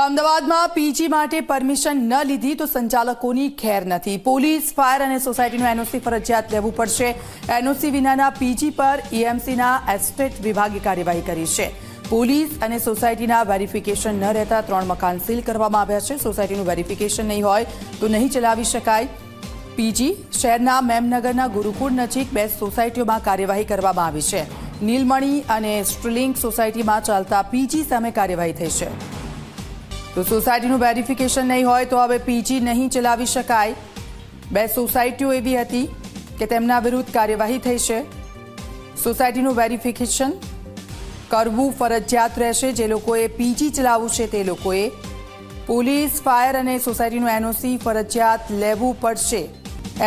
અમદાવાદમાં પીજી માટે પરમિશન ન લીધી તો સંચાલકોની ખેર નથી. પોલીસ, ફાયર અને સોસાયટીનું એનઓસી ફરજિયાત લેવું પડશે. એનઓસી વિનાના પીજી પર ઈએમસીના એસ્ટેટ વિભાગે કાર્યવાહી કરી છે. પોલીસ અને સોસાયટીના વેરિફિકેશન ન રહેતા ત્રણ મકાન સીલ કરવામાં આવ્યા છે. સોસાયટીનું વેરિફિકેશન નહીં હોય તો નહીં ચલાવી શકાય. પીજી શહેરના મેમનગરના ગુરુકુળ નજીક બે સોસાયટીઓમાં કાર્યવાહી કરવામાં આવી છે. નીલમણી અને સ્ટ્રીલિંગ સોસાયટીમાં ચાલતા પીજી સામે કાર્યવાહી થઈ છે. તો સોસાયટીનું વેરિફિકેશન નહીં હોય તો હવે પીજી નહીં ચલાવી શકાય. બે સોસાયટીઓ એવી હતી કે તેમના વિરુદ્ધ કાર્યવાહી થઈ છે સોસાયટીનું વેરિફિકેશન કરવું ફરજિયાત રહેશે. જે લોકોએ પીજી ચલાવવું છે તે લોકોએ પોલીસ, ફાયર અને સોસાયટીનું એનઓસી ફરજિયાત લેવું પડશે.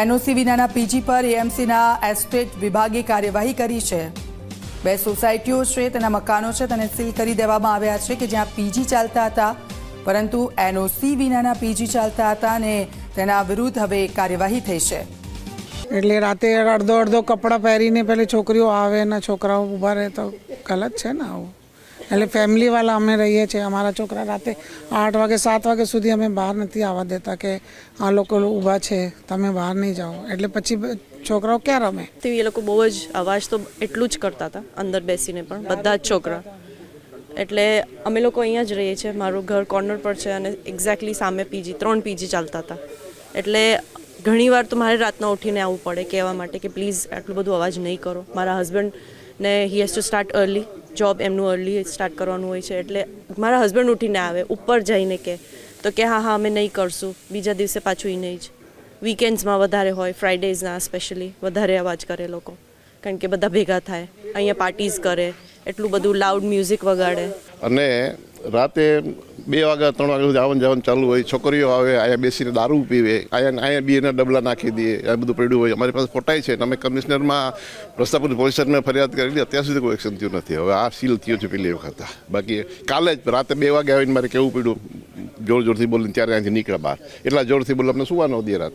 એનઓસી વિનાના પીજી પર એએમસીના એસ્ટેટ વિભાગે કાર્યવાહી કરી છે. બે સોસાયટીઓ છે, તેના મકાનો છે, તેને સીલ કરી દેવામાં આવ્યા છે કે જ્યાં પીજી ચાલતા હતા. પરંતુ એનઓસી વિનાના પીજી ચાલતા હતા અને તેના વિરુદ્ધ હવે કાર્યવાહી થઈ છે. એટલે રાતે અડધો અડધો કપડાં પહેરીને પેલી છોકરીઓ આવે ને છોકરાઓ ઊભા રહે તો ગલત છે ને આવું. એટલે ફેમિલીવાળા અમે રહીએ છીએ. અમારા છોકરા રાતે આઠ વાગે સાત વાગે સુધી અમે બહાર નથી આવવા દેતા કે આ લોકો ઊભા છે તમે બહાર નહીં જાઓ. એટલે પછી છોકરાઓ ક્યાં રમે? તે એ લોકો બહુ જ અવાજ તો એટલું જ કરતા હતા અંદર બેસીને પણ બધા જ છોકરા. એટલે અમે લોકો અહીંયા જ રહીએ છીએ. મારું ઘર કોર્નર પર છે અને એક્ઝેક્ટલી સામે પીજી, ત્રણ પીજી ચાલતા હતા. એટલે ઘણીવાર તો મારે રાતના ઉઠીને આવવું પડે, કહેવા માટે કે પ્લીઝ આટલું બધું અવાજ નહીં કરો. મારા હસબન્ડને he has to start early job એમનું અર્લી સ્ટાર્ટ કરવાનું હોય છે. એટલે મારા હસબન્ડ ઉઠીને આવે, ઉપર જઈને કે, તો કે હા હા, અમે નહીં કરશું. બીજા દિવસે પાછું એ નહીં જ. વીકેન્ડ્સમાં વધારે હોય ફ્રાઇડેઝના સ્પેશિયલી વધારે અવાજ કરે લોકો. કારણ કે બધા ભેગા થાય, અહીંયા પાર્ટીઝ કરે. એટલું બધું લાઉડ મ્યુઝિક વગાડે. અને રાતે બે વાગ્યા, ત્રણ વાગ્યા સુધી આવન જવાનું ચાલુ હોય, છોકરીઓ આવે, અહીંયા બેસીને દારૂ પીવે, અહીંયા અહીંયા બી એના ડબલા નાખી દે, આ બધું પડ્યું હોય. અમારી પાસે ફોટાય છે અમે કમિશનરમાં પ્રસ્તાપુર પોલીસ સ્ટેશનમાં ફરિયાદ કરેલી અત્યાર સુધી કોઈ એક્શન થયું નથી. હવે આ સીલ થયું છે પેલી વખત. બાકી કાલે જ રાતે બે વાગે આવીને મારે કેવું પડ્યું? જોર જોરથી બોલીને ત્યારે અહીંયાથી નીકળ્યા બહાર. એટલા જોરથી બોલે અમને સુવા ન દે રાતે.